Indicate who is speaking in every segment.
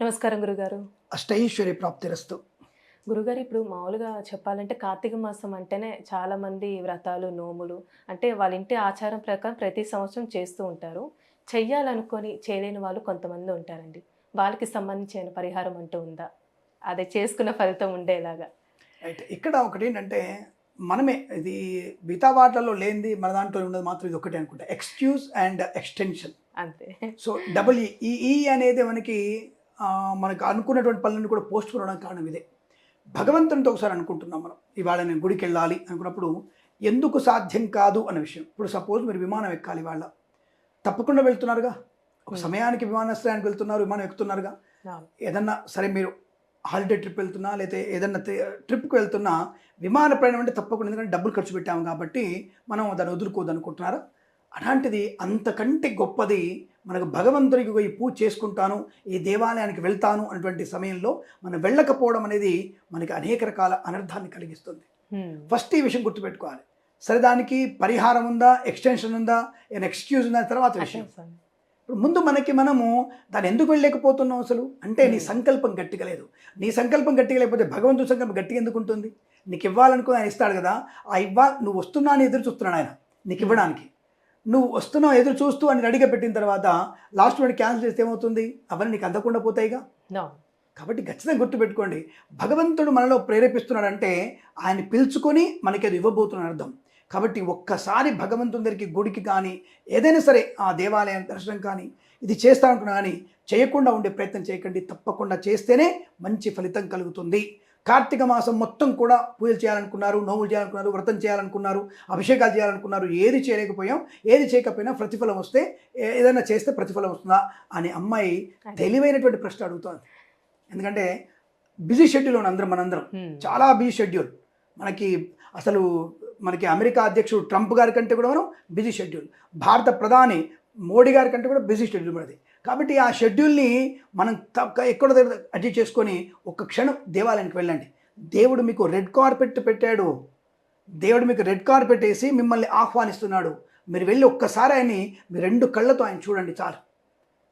Speaker 1: నమస్కారం గురుగారు.
Speaker 2: అష్టైశ్వర్య ప్రాప్తిరస్తు.
Speaker 1: గురుగారు ఇప్పుడు మామూలుగా చెప్పాలంటే కార్తీక మాసం అంటేనే చాలా మంది వ్రతాలు నోములు అంటే వాళ్ళ ఇంటి ఆచారం ప్రకారం ప్రతి సంవత్సరం చేస్తూ ఉంటారు. చెయ్యాలనుకొని చేయలేని వాళ్ళు కొంతమంది ఉంటారండి. వాళ్ళకి సంబంధించిన పరిహారం అంటూ ఉందా? అదే చేసుకున్న ఫలితం ఉండేలాగా.
Speaker 2: రైట్ ఇక్కడ ఒకటి ఏంటంటే మనమే ఇది మిగతా వాటిల్లో లేనిది మన దాంట్లో ఉన్నది మాత్రం ఇది ఒకటే అనుకుంటా. ఎక్స్క్యూజ్ అండ్ ఎక్స్టెన్షన్
Speaker 1: అంతే.
Speaker 2: సో డబుల్ ఈ ఈ అనేది మనకి మనకు అనుకున్నటువంటి పనులను కూడా పోస్ట్ పోవడానికి కారణం ఇదే. భగవంతునితో ఒకసారి అనుకుంటున్నాం మనం. ఇవాళ నేను గుడికి వెళ్ళాలి అనుకున్నప్పుడు ఎందుకు సాధ్యం కాదు అనే విషయం. ఇప్పుడు సపోజ్ మీరు విమానం ఎక్కాలి వాళ్ళ తప్పకుండా వెళ్తున్నారుగా. ఒక సమయానికి విమానాశ్రయానికి వెళ్తున్నారు విమానం ఎక్కుతున్నారుగా. ఏదన్నా సరే మీరు హాలిడే ట్రిప్ వెళ్తున్నా లేకపోతే ఏదన్నా ట్రిప్కి వెళ్తున్నా విమాన ప్రయాణం అంటే తప్పకుండా ఎందుకంటే డబ్బులు ఖర్చు పెట్టాము కాబట్టి మనం దాన్ని వదులుకోదు అనుకుంటున్నారా అలాంటిది అంతకంటే గొప్పది మనకు భగవంతుడికి ఈ పూజ చేసుకుంటాను ఈ దేవాలయానికి వెళ్తాను అన్నటువంటి సమయంలో మనం వెళ్ళకపోవడం అనేది మనకి అనేక రకాల అనర్థాన్ని కలిగిస్తుంది. ఫస్ట్ ఈ విషయం గుర్తుపెట్టుకోవాలి. సరే దానికి పరిహారం ఉందా ఎక్స్టెన్షన్ ఉందా ఏమైనా ఎక్స్క్యూజ్ ఉందా తర్వాత విషయం. ఇప్పుడు ముందు మనకి మనము దాన్ని ఎందుకు వెళ్ళలేకపోతున్నాం అసలు? అంటే నీ సంకల్పం గట్టిగా లేదు. నీ సంకల్పం గట్టిగా లేకపోతే భగవంతుడి సంకల్పం గట్టిగా ఎందుకు ఉంటుంది? నీకు ఇవ్వాలనుకుని ఆయన ఇస్తాడు కదా ఆ ఇవ్వా నువ్వు వస్తున్నా అని ఎదురు చూస్తున్నాడు ఆయన నీకు ఇవ్వడానికి. నువ్వు వస్తున్నావు ఎదురు చూస్తూ అని రెడీగా పెట్టిన తర్వాత లాస్ట్ మినిట్ క్యాన్సిల్ చేస్తే ఏమవుతుంది? అవన్నీ నీకు అందకుండా పోతాయిగా. కాబట్టి ఖచ్చితంగా గుర్తుపెట్టుకోండి భగవంతుడు మనలో ప్రేరేపిస్తున్నాడంటే ఆయన పిలుచుకొని మనకి అది ఇవ్వబోతున్నాడు అర్థం. కాబట్టి ఒక్కసారి భగవంతుని దగ్గరికి గుడికి కానీ ఏదైనా సరే ఆ దేవాలయం దర్శనం కానీ ఇది చేస్తానుకున్నా కానీ చేయకుండా ఉండే ప్రయత్నం చేయకండి. తప్పకుండా చేస్తేనే మంచి ఫలితం కలుగుతుంది. కార్తీక మాసం మొత్తం కూడా పూజలు చేయాలనుకున్నారు నోములు చేయాలనుకున్నారు వ్రతం చేయాలనుకున్నారు అభిషేకాలు చేయాలనుకున్నారు ఏది చేయలేకపోయాం ఏది చేయకపోయినా ప్రతిఫలం వస్తే ఏదైనా చేస్తే ప్రతిఫలం వస్తుందా అని అమ్మాయి తెలివైనటువంటి ప్రశ్న అడుగుతోంది. ఎందుకంటే బిజీ షెడ్యూల్ ఉన్న అందరం మనందరం. చాలా బిజీ షెడ్యూల్. మనకి అసలు మనకి అమెరికా అధ్యక్షుడు ట్రంప్ గారి కంటే కూడా మనం బిజీ షెడ్యూల్. భారత ప్రధాని మోడీ గారి కంటే కూడా బిజీ షెడ్యూల్ మనది. కాబట్టి ఆ షెడ్యూల్ని మనం ఎక్కడో దగ్గర అడ్జస్ట్ చేసుకొని ఒక క్షణం దేవాలయానికి వెళ్ళండి. దేవుడు మీకు రెడ్ కార్పెట్ పెట్టాడు. దేవుడు మీకు రెడ్ కార్పెట్ వేసి మిమ్మల్ని ఆహ్వానిస్తున్నాడు. మీరు వెళ్ళి ఒక్కసారి ఆయన్ని మీ రెండు కళ్ళతో ఆయన చూడండి చాలు.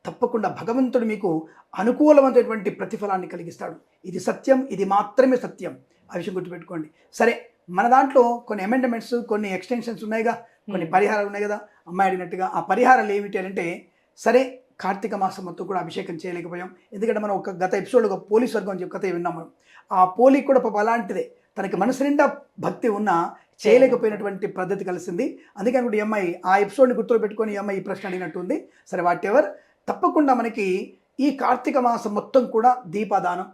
Speaker 2: తప్పకుండా భగవంతుడు మీకు అనుకూలమైనటువంటి ప్రతిఫలాన్ని కలిగిస్తాడు. ఇది సత్యం ఇది మాత్రమే సత్యం. ఆ విషయం గుర్తుపెట్టుకోండి. సరే మన దాంట్లో కొన్ని అమెండ్మెంట్స్ కొన్ని ఎక్స్టెన్షన్స్ ఉన్నాయిగా కొన్ని. పరిహారాలు ఉన్నాయి కదా? అమ్మాయి అడిగినట్టుగా ఆ పరిహారాలు ఏమిటి అంటే సరే కార్తీక మాసం మొత్తం కూడా అభిషేకం చేయలేకపోయాం. ఎందుకంటే మనం ఒక గత ఎపిసోడ్ ఒక పోలీస్ వర్గం అని చెప్పి కథ విన్నాం మనం. ఆ పోలీ కూడా పాప అలాంటిదే. తనకి మనసు నిండా భక్తి ఉన్నా చేయలేకపోయినటువంటి పద్ధతి కలిసింది. అందుకని కూడా ఈ అమ్మాయి ఆ ఎపిసోడ్ని గుర్తులో పెట్టుకొని ఈ అమ్మాయి ఈ ప్రశ్న అడిగినట్టుంది. సరే వాట్ ఎవర్ తప్పకుండా మనకి ఈ కార్తీక మాసం మొత్తం కూడా దీపదానం.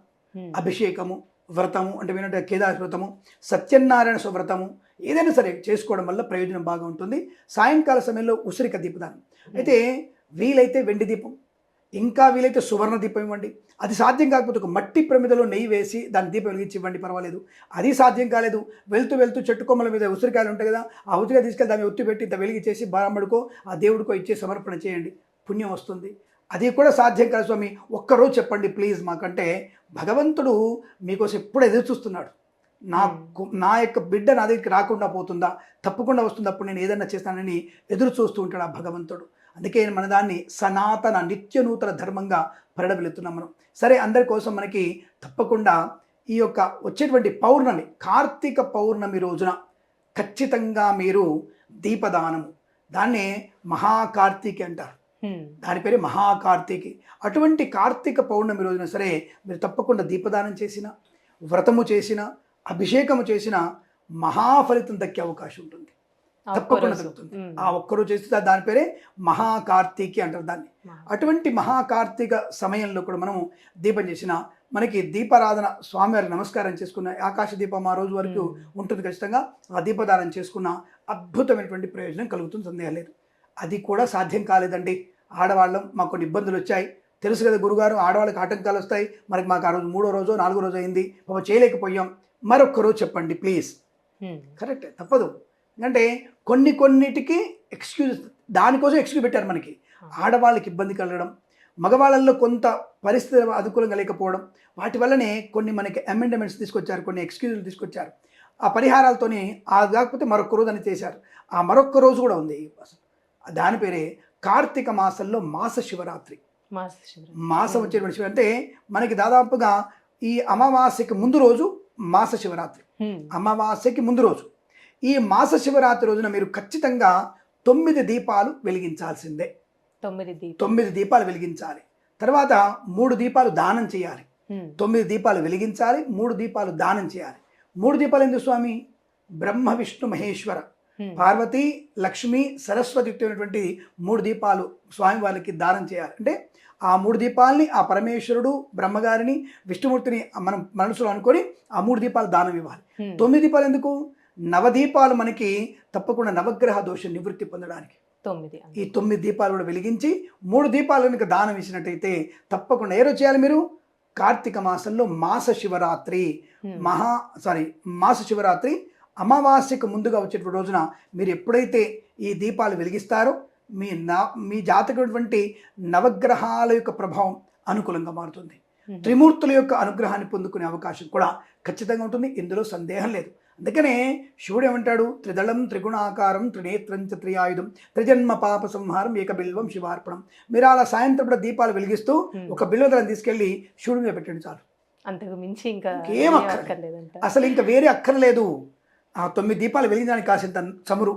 Speaker 2: అభిషేకము వ్రతము అంటే వినట్టు కేదార వ్రతము సత్యనారాయణ వ్రతము ఏదైనా సరే చేసుకోవడం వల్ల ప్రయోజనం బాగా ఉంటుంది. సాయంకాల సమయంలో ఉసిరిక దీపదానం. అయితే వీలైతే వెండి దీపం ఇంకా వీలైతే సువర్ణ దీపం ఇవ్వండి. అది సాధ్యం కాకపోతే ఒక మట్టి ప్రమిదలో నెయ్యి వేసి దాని దీపం వెలిగించి ఇవ్వండి పర్వాలేదు. అది సాధ్యం కాలేదు. వెళ్తూ వెళ్తూ చెట్టు కొమ్మల మీద ఉసిరికాయలు ఉంటాయి కదా ఆ ఉసిరికాయ తీసుకెళ్ళి దాన్ని ఒత్తి పెట్టి ఇంత వెలిగించేసి బ్రాహ్మడికో ఆ దేవుడికో ఇచ్చే సమర్పణ చేయండి. పుణ్యం వస్తుంది. అది కూడా సాధ్యం కాదు స్వామి. ఒక్కరోజు చెప్పండి ప్లీజ్ మాకంటే భగవంతుడు మీకోసం ఎప్పుడు ఎదురు చూస్తున్నాడు. నా కు- నా యొక్క బిడ్డ నా దగ్గరికి రాకుండా పోతుందా? తప్పకుండా వస్తుంది. అప్పుడు నేను ఏదైనా చేస్తానని ఎదురు చూస్తూ ఉంటాడు ఆ భగవంతుడు. అందుకే మన దాన్ని సనాతన నిత్య నూతన ధర్మంగా పరిడబెలుతున్నాం మనం. సరే అందరి కోసం మనకి తప్పకుండా ఈ యొక్క వచ్చేటువంటి పౌర్ణమి కార్తీక పౌర్ణమి రోజున ఖచ్చితంగా మీరు దీపదానము. దాన్నే మహాకార్తీకి అంటారు. దాని పేరే మహాకార్తీకి. అటువంటి కార్తీక పౌర్ణమి రోజున సరే మీరు తప్పకుండా దీపదానం చేసిన వ్రతము చేసిన అభిషేకము చేసిన మహాఫలితం దక్కే అవకాశం ఉంటుంది. తప్పకుండా
Speaker 1: హ్మ్.
Speaker 2: ఆ ఒక్కరోజు చేస్తే దాని పేరే మహాకార్తీకి అంటారు దాన్ని. అటువంటి మహాకార్తీక సమయంలో కూడా మనము దీపం చేసిన మనకి దీపారాధన స్వామివారికి నమస్కారం చేసుకున్న ఆకాశ దీపం ఆ రోజు వరకు ఉంటుంది ఖచ్చితంగా. ఆ దీపదానం చేసుకున్న అద్భుతమైనటువంటి ప్రయోజనం కలుగుతుంది సందేహం లేదు. అది కూడా సాధ్యం కాలేదండి. ఆడవాళ్ళం మాకు కొన్ని ఇబ్బందులు వచ్చాయి. తెలుసు కదా గురుగారు ఆడవాళ్ళకి ఆటంకాలు వస్తాయి. మనకి మాకు ఆ రోజు మూడో రోజు నాలుగో రోజు అయింది. పాప చేయలేకపోయాం. మరొక్క రోజు చెప్పండి ప్లీజ్. కరెక్ట్ తప్పదు. ఎందుకంటే కొన్ని కొన్నిటికి ఎక్స్క్యూజ్ దానికోసం ఎక్స్క్యూజ్ పెట్టారు మనకి. ఆడవాళ్ళకి ఇబ్బంది కలగడం మగవాళ్ళల్లో కొంత పరిస్థితి అనుకూలంగా లేకపోవడం వాటి వల్లనే కొన్ని మనకి అమెండ్మెంట్స్ తీసుకొచ్చారు కొన్ని ఎక్స్క్యూజులు తీసుకొచ్చారు. ఆ పరిహారాలతోని ఆ కాకపోతే మరొక రోజు అని చేశారు. ఆ మరొక్క రోజు కూడా ఉంది. అసలు దాని పేరే కార్తీక మాసంలో మాస శివరాత్రి.
Speaker 1: మాస శివరాత్రి.
Speaker 2: మాసం వచ్చేటువంటి శివ అంటే మనకి దాదాపుగా ఈ అమావాస్యకి ముందు రోజు మాస శివరాత్రి. అమావాస్యకి ముందు రోజు. ఈ మాస శివరాత్రి రోజున మీరు ఖచ్చితంగా తొమ్మిది దీపాలు వెలిగించాల్సిందే.
Speaker 1: తొమ్మిది
Speaker 2: తొమ్మిది దీపాలు వెలిగించాలి. తర్వాత మూడు దీపాలు దానం చేయాలి. తొమ్మిది దీపాలు వెలిగించాలి మూడు దీపాలు దానం చేయాలి. మూడు దీపాలు ఎందుకు స్వామి? బ్రహ్మ విష్ణు మహేశ్వర. పార్వతి లక్ష్మి సరస్వతి యుక్తమైనటువంటి మూడు దీపాలు స్వామి వారికి దానం చేయాలి. అంటే ఆ మూడు దీపాలని ఆ పరమేశ్వరుడు బ్రహ్మగారిని విష్ణుమూర్తిని మనం మనసులో అనుకొని ఆ మూడు దీపాలు దానం ఇవ్వాలి. తొమ్మిది దీపాలు ఎందుకు? నవదీపాలు మనకి తప్పకుండా నవగ్రహ దోష నివృత్తి పొందడానికి.
Speaker 1: తొమ్మిది
Speaker 2: ఈ తొమ్మిది దీపాలు కూడా వెలిగించి మూడు దీపాలు కనుక దానం ఇచ్చినట్టయితే తప్పకుండా ఏ రోజు చేయాలి మీరు? కార్తీక మాసంలో మాస శివరాత్రి. మహా సారీ మాస శివరాత్రి అమావాస్యకు ముందుగా వచ్చేటువంటి రోజున మీరు ఎప్పుడైతే ఈ దీపాలు వెలిగిస్తారో మీ నా మీ జాతకటువంటి నవగ్రహాల యొక్క ప్రభావం అనుకూలంగా మారుతుంది. త్రిమూర్తుల యొక్క అనుగ్రహాన్ని పొందుకునే అవకాశం కూడా ఖచ్చితంగా ఉంటుంది. ఇందులో సందేహం లేదు. అందుకనే శివుడు ఏమంటాడు త్రిదళం త్రిగుణాకారం త్రినేత్రం త్రియాయుధం త్రిజన్మ పాప సంహారం ఏక బిల్వం శివార్పణం. మీరు అలా సాయంత్రం పూట దీపాలు వెలిగిస్తూ. ఒక బిల్వదళం తీసుకెళ్ళి శివుడి మీద పెట్టండి చాలు.
Speaker 1: అంతకు మించి ఇంకా ఏం
Speaker 2: అక్కర్లేదు.
Speaker 1: అక్కర్లేదంట.
Speaker 2: అసలు ఇంకా వేరే అక్కర్లేదు. ఆ తొమ్మిది దీపాలు వెలిగించడానికి కాసింత చమురు.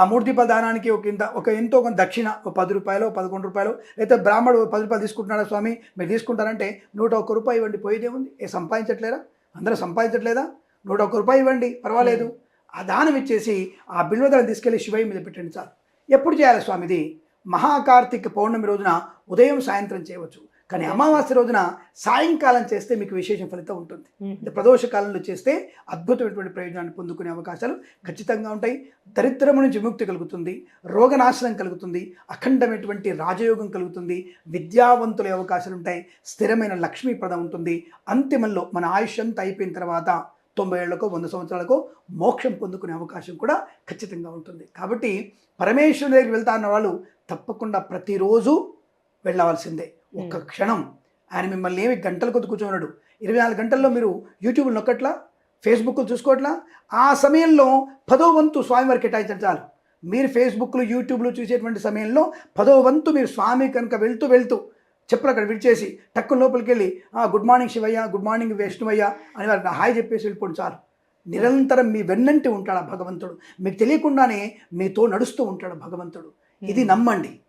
Speaker 2: ఆ మూడు దీపాల దానానికి ఒక ఇంత ఒక ఎంతో కొంత దక్షిణ ఒక పది రూపాయలు పదకొండు రూపాయలు లేదా బ్రాహ్మడు పది రూపాయలు తీసుకుంటున్నాడా స్వామి? మీరు తీసుకుంటారంటే నూట ఒక్క రూపాయి ఇవ్వండి పోయేదేముంది? ఏ సంపాదించట్లేదా? అందరూ సంపాదించట్లేదా? నూట ఒక్క రూపాయి ఇవ్వండి పర్వాలేదు. ఆ దానం ఇచ్చేసి ఆ బిల్వదలను తీసుకెళ్ళి శివయ్య మీద పెట్టండి చాలు ఎప్పుడు చేయాలి స్వామిది? మహాకార్తిక పౌర్ణమి రోజున ఉదయం సాయంత్రం చేయవచ్చు. కానీ అమావాస్య రోజున సాయంకాలం చేస్తే మీకు విశేష ఫలితం ఉంటుంది. ప్రదోష కాలంలో చేస్తే అద్భుతమైనటువంటి ప్రయోజనాన్ని పొందుకునే అవకాశాలు ఖచ్చితంగా ఉంటాయి. దరిద్రము నుంచి విముక్తి కలుగుతుంది. రోగనాశనం కలుగుతుంది. అఖండమైనటువంటి రాజయోగం కలుగుతుంది. విద్యావంతుల అవకాశాలు ఉంటాయి. స్థిరమైన లక్ష్మీప్రదం ఉంటుంది. అంతిమంలో మన ఆయుష్ అంతా అయిపోయిన తర్వాత తొంభై ఏళ్ళకో వంద సంవత్సరాలకో మోక్షం పొందుకునే అవకాశం కూడా ఖచ్చితంగా ఉంటుంది. కాబట్టి పరమేశ్వరుని దగ్గరికి వెళ్తా అన్న వాళ్ళు తప్పకుండా ప్రతిరోజు వెళ్ళవలసిందే. ఒక్క క్షణం. ఆయన మిమ్మల్ని ఏమి గంటల కొద్ది కూర్చోన్నాడు ఇరవై నాలుగు గంటల్లో మీరు యూట్యూబ్ నొక్కట్లా ఫేస్బుక్ చూసుకోవట్లా ఆ సమయంలో పదో వంతు స్వామివారికి కేటాయించండి చాలు. మీరు ఫేస్బుక్లు యూట్యూబ్లు చూసేటువంటి సమయంలో పదో వంతు మీరు స్వామి కనుక వెళ్తూ వెళ్తూ చెప్పులు అక్కడ విడిచేసి టక్కు లోపలికి వెళ్ళి "ఆ, good morning Shivayya good morning విష్ణువయ్య అని వారికి హాయ్ చెప్పేసి వెళ్ళిపోండి చాలు. నిరంతరం మీ వెన్నంటి ఉంటాడు ఆ భగవంతుడు. మీకు తెలియకుండానే మీతో నడుస్తూ ఉంటాడు భగవంతుడు. ఇది నమ్మండి.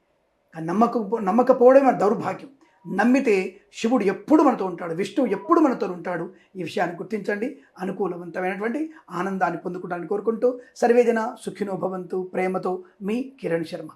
Speaker 2: ఆ నమ్మక నమ్మకపోవడం మన దౌర్భాగ్యం. నమ్మితే శివుడు ఎప్పుడు మనతో ఉంటాడు విష్ణువు ఎప్పుడు మనతో ఉంటాడు ఈ విషయాన్ని గుర్తించండి. అనుకూలవంతమైనటువంటి ఆనందాన్ని పొందుకోవడానికి కోరుకుంటూ సర్వేజన సుఖినో భవంతు ప్రేమతో మీ కిరణ్ శర్మ.